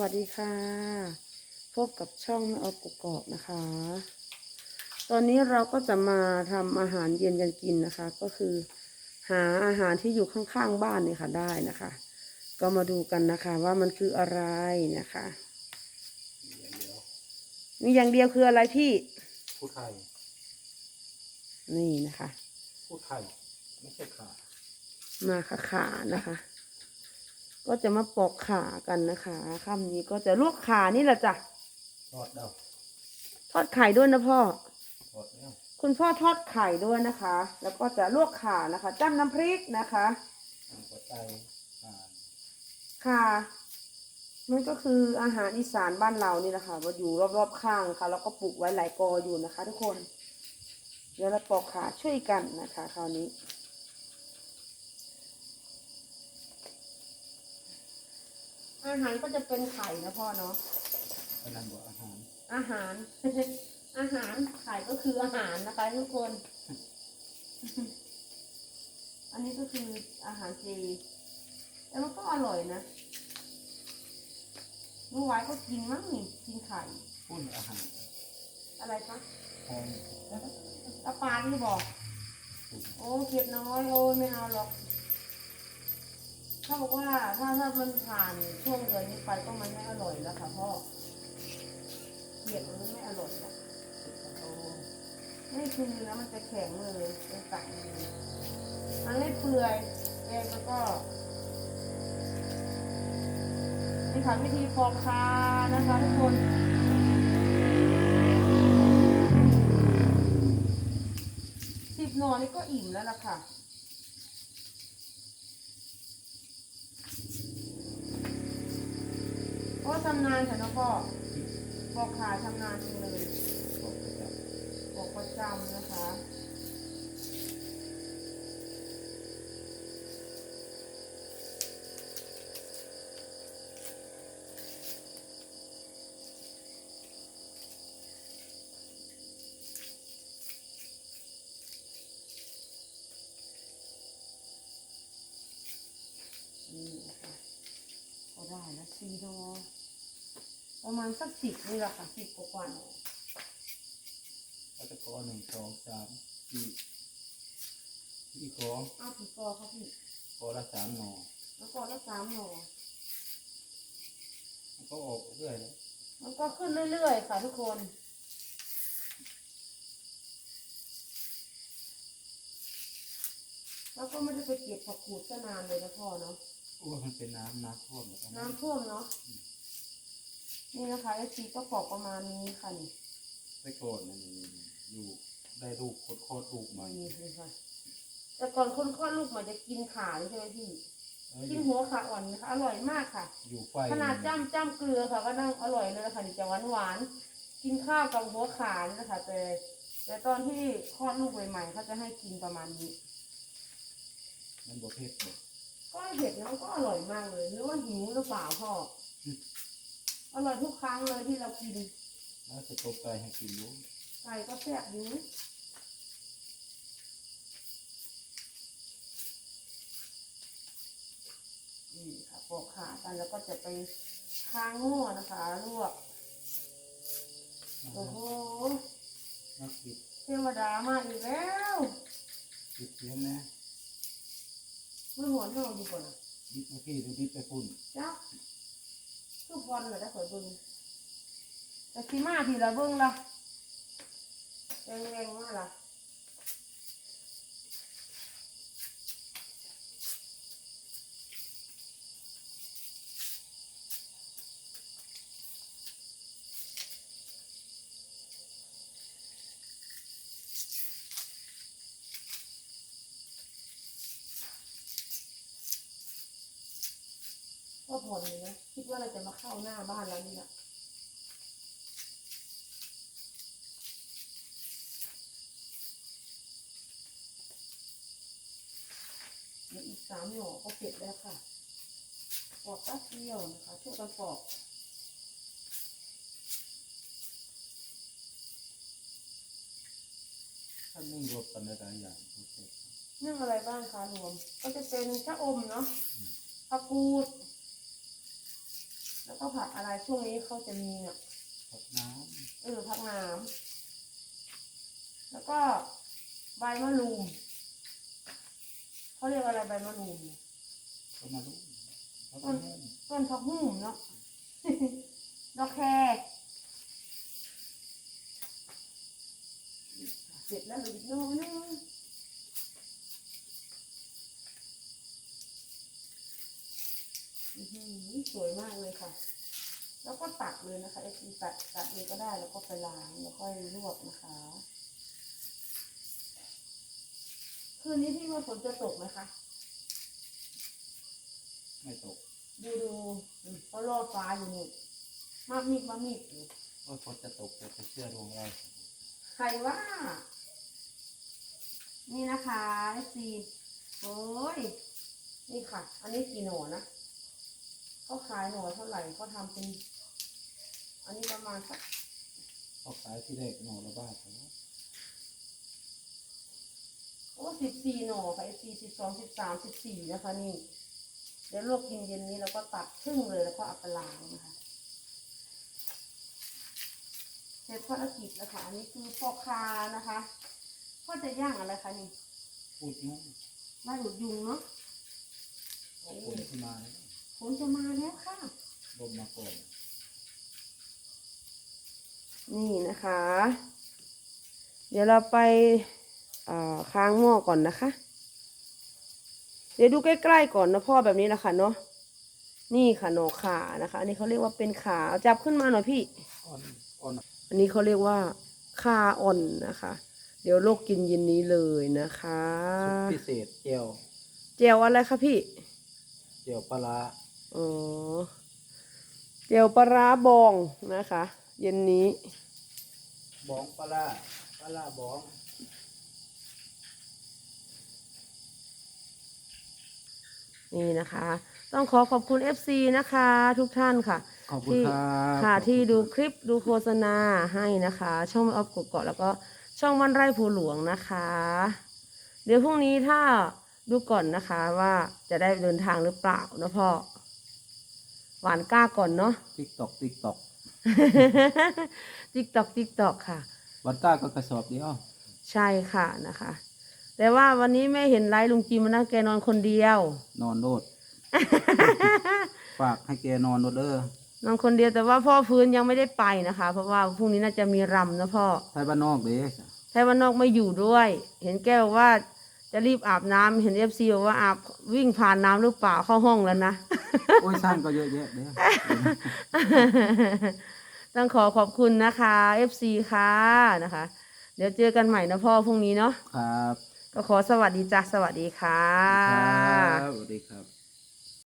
วัสดีค่ะ พบกับช่องแม่ออฟกกอกนะคะ ตอนนี้เราก็จะมาทำอาหารเย็นกันกินนะคะ ก็คือ หาอาหารที่อยู่ข้างๆบ้านเนี่ยค่ะได้นะคะ ก็มาดูกันนะคะว่ามันคืออะไรนะคะมีอย่างเดียวคืออะไรพี่ผู้ไทย นี่นะคะผู้ไทยไม่ใช่ขามาขาขานะคะ ก็จะมาปอกขากันนะคะค่ำนี้ก็จะลวกขานี่แหละจ้ะทอดเดาทอดไข่ด้วยนะพ่อทอดแล้วคุณพ่อทอดไข่ด้วยนะคะ แล้วก็จะลวกข่านะคะจ้ำน้ำพริกนะคะทำหัวใจอ่านข่ามันก็คืออาหารอีสานบ้านเรานี่แหละค่ะว่าอยู่รอบๆข้างค่ะแล้วก็ปลูกไว้หลายกออยู่นะคะ ทุกคน เดี๋ยวเราปอกขาช่วยกันนะคะ คราวนี้ อาหารก็จะเป็นไข่นะพ่อเนาะกำลังบอกอาหาร อาหาร อาหารไข่ก็คืออาหารนะคะทุกคน อันนี้ก็คืออาหารเจแต่มันก็อร่อยนะลูกไว้ก็กินมั้งนี่กินไข่ปุ้นอาหารอะไรคะหอมตะปาที่บอก โอ้เก็บน้อยโอ้ยไม่เอาหรอก เขาบอกว่าถ้าถ้ามันผ่านช่วงเดือนนี้ไปก็มันไม่อร่อยแล้วค่ะพ่อเก็บมันไม่อร่อยแล้วไม่คือเนื้อมันจะแข็งเลยเป็นตักเลยมันไม่เปื่อยแกแล้วก็นี่ค่ะวิธีปอกคานะคะทุกคนสิบหน่อนี่ก็อิ่มแล้วล่ะค่ะานาค่ะน้องพ่อปอกขาทำงานจริงเลยบอกประจำนะคะ นี่นะคะก็ได้แล้วซีโด ประมาณสักสิบนี่แหละค่ะสิบกว่าๆหน่อยแล้วก็กอหนึ่งสองสามสี่ที่กออ้าวผีกอครับพี่กอละสามหน่อแล้วก็ละสามหน่อมันก็ออกเรื่อยเลยมันก็ขึ้นเรื่อยๆค่ะทุกคนแล้วก็ไม่ได้ไปเก็บผักกูดก็นานเลยนะพ่อเนาะโอ้ยมันเป็นน้ำน้ำท่วมแบบนั้นน้ำท่วมเนาะ นี่นะคะไอซีก็ปอกประมาณนี้ค่ะนี่ไปก่อนมันอยู่ได้ลูกโคตรโคตรลูกใหม่นี่เลยค่ะ แต่ก่อนคนคลอดลูกมาจะกินขาใช่ไหมพี่เอออกินยู่หัวขาอ่อนนะคะอร่อยมากค่ะ อยู่ไฟขนาดจ้ำจ้ำเกลือค่ะก็นั่งอร่อยเลยค่ะนี่จะหวานหวานๆกินข้าวกับหัวขานี่นะคะแต่แต่ตอนที่คลอดลูกใหม่ๆเขาจะให้กินประมาณนี้มันบ่เผ็ดเลยก็เห็ดนะมันก็อร่อยมากเลยหรือว่าหิวหรือเปล่าพ่อ ออร่อยทุกครั้งเลยที่เรากินแล้วจะตกไก่ให้กินรู้ไก่ก็แซ่บอยู่นี่ค่ะปอกขากันแล้วก็จะไปค้างงัวนะคะลวกนะโอ้โหนักบิดเทวดามาอีกแล้วบิดเสียงนะมันหัวเน่าอยู่ก่อนนะบิดมาพี่หรือบิดไปพุ่นจ้า ทุกวันเลยได้ข่อยเบิ่งแต่ที่มาทีละเบิ่งละแรงแรงๆมาละ ก็ผ่อนเลยนะคิดว่าเราจะมาเข้าหน้าบ้านแล้วนี่แหละเดี๋ยวอีกสามหน่อก็เสร็จแล้วค่ะปอกแป๊บเดียวนะคะช่วยกันปอกถ้านึ่งรวมกันหลายๆอย่างโอเคนึ่งอะไรบ้างคะรวม ก็จะเป็นชะอมเนาะผักกูด แล้วก็ผักอะไรช่วงนี้เขาจะมีเนี่ยผักน้เออผักน้ำแล้วก็ใบมะรูมเขาเรียกอะไรใบมะรูมเนี่ยำก็มาดูผักต้นน้ต้นผักหุ่มเนาะดอกแคเสร็จแล้วเหลืออีกหน้อยนึงอื้อหือ สวยมากเลยค่ะ แล้วก็ตักเลยนะคะไอซีตัดตัดเองก็ได้แล้วก็ไปล้างแล้วค่อยลวกนะคะ คืนนี้พี่ว่าฝนจะตกไหมคะำไม่ตก ดูดูอืมเขารอฟ้าอยู่นี่มากมีดมามีดอยู่ก็ฝนจะตกแต่จะเชื่อดวงเราใครว่า นี่นะคะซีโอ้ย นี่ค่ะ อันนี้กี่หน่อนะ เขาขายหน่อเท่าไหร่เขาทำเป็น อันนี้ประมาณสักพอขายที่แรกหน่อละบาทแล้วโอ้สิบสี่หน่อค่ะสี่สิบสองสิบสามสิบสี่นะคะนี่ เดี๋ยวลวกกินเย็นนี้เราก็ตัดครึ่งเลยแล้วก็เอาไปล้างนะคะเสร็จภารกิจแล้วค่ะอันนี้คือปอกคานะคะพ่อจะย่างอะไรคะนี่พูดนุ่งไล่หลุดยุงเนาะก็คนที่มาแล้ว ฝนจะมาแล้วค่ะลมมาก่อนนี่นะคะ เดี๋ยวเราไปเอ่อค้างหม้อก่อนนะคะ เดี๋ยวดูใกล้ๆก่อนนะพ่อแบบนี้นะคะเนาะ นี่ค่ะหนอขานะคะ อันนี้เขาเรียกว่าเป็นขาเอาจับขึ้นมาหน่อยพี่ อ่อนอ่อนอันนี้เขาเรียกว่าคาอ่อนนะคะ เดี๋ยวโลกกินเย็นนี้เลยนะคะสุดพิเศษเจียวเจียวอะไรคะพี่ เจียวปลาร้า อ๋อเจียวปลาร้าบองนะคะ เย็นนี้ บองปลาร้าปลาร้าบอง นี่นะคะ ต้องขอขอบคุณ FC นะคะ ทุกท่านค่ะ ขอบคุณที่ครับค่ะขอบคุณที่ดูครับคลิปดูโฆษณาให้นะคะ ช่องไม่ออฟกกอกแล้วก็ช่องวันไร่ภูหลวงนะคะ เดี๋ยวพรุ่งนี้ถ้าดูก่อนนะคะว่าจะได้เดินทางหรือเปล่านะพ่อ หวานกล้าก่อนเนาะติ๊กตอกติ๊กตอกติ๊กตอกติ๊กตอกค่ะวันต้าก็กระสอบเดียวใช่ค่ะนะคะ แต่ว่าวันนี้ไม่เห็นไลฟ์ลุงจิมนะแกนอนคนเดียว นอนโดดฝากให้แกนอนโดดเด้อนอนคนเดียวแต่ว่าพ่อฟื้นยังไม่ได้ไปนะคะ เพราะว่าพรุ่งนี้น่าจะมีรำนะพ่อไทยบ้านนอกเด้ไทยวันนอกไม่อยู่ด้วย เห็นแกบอกว่าจะรีบอาบน้ำเห็นเอฟซีบอกว่าอาบวิ่งผ่านน้ำหรือเปล่าเข้าห้องแล้วนะ โอ้ยสร้างก็เยอะแยะเด้ต้องขอขอบคุณนะคะเอฟซีค่ะนะคะ เดี๋ยวเจอกันใหม่นะพ่อพรุ่งนี้เนาะครับ ก็ขอสวัสดีจ้ะสวัสดีค่ะ ครับสวัสดีครับ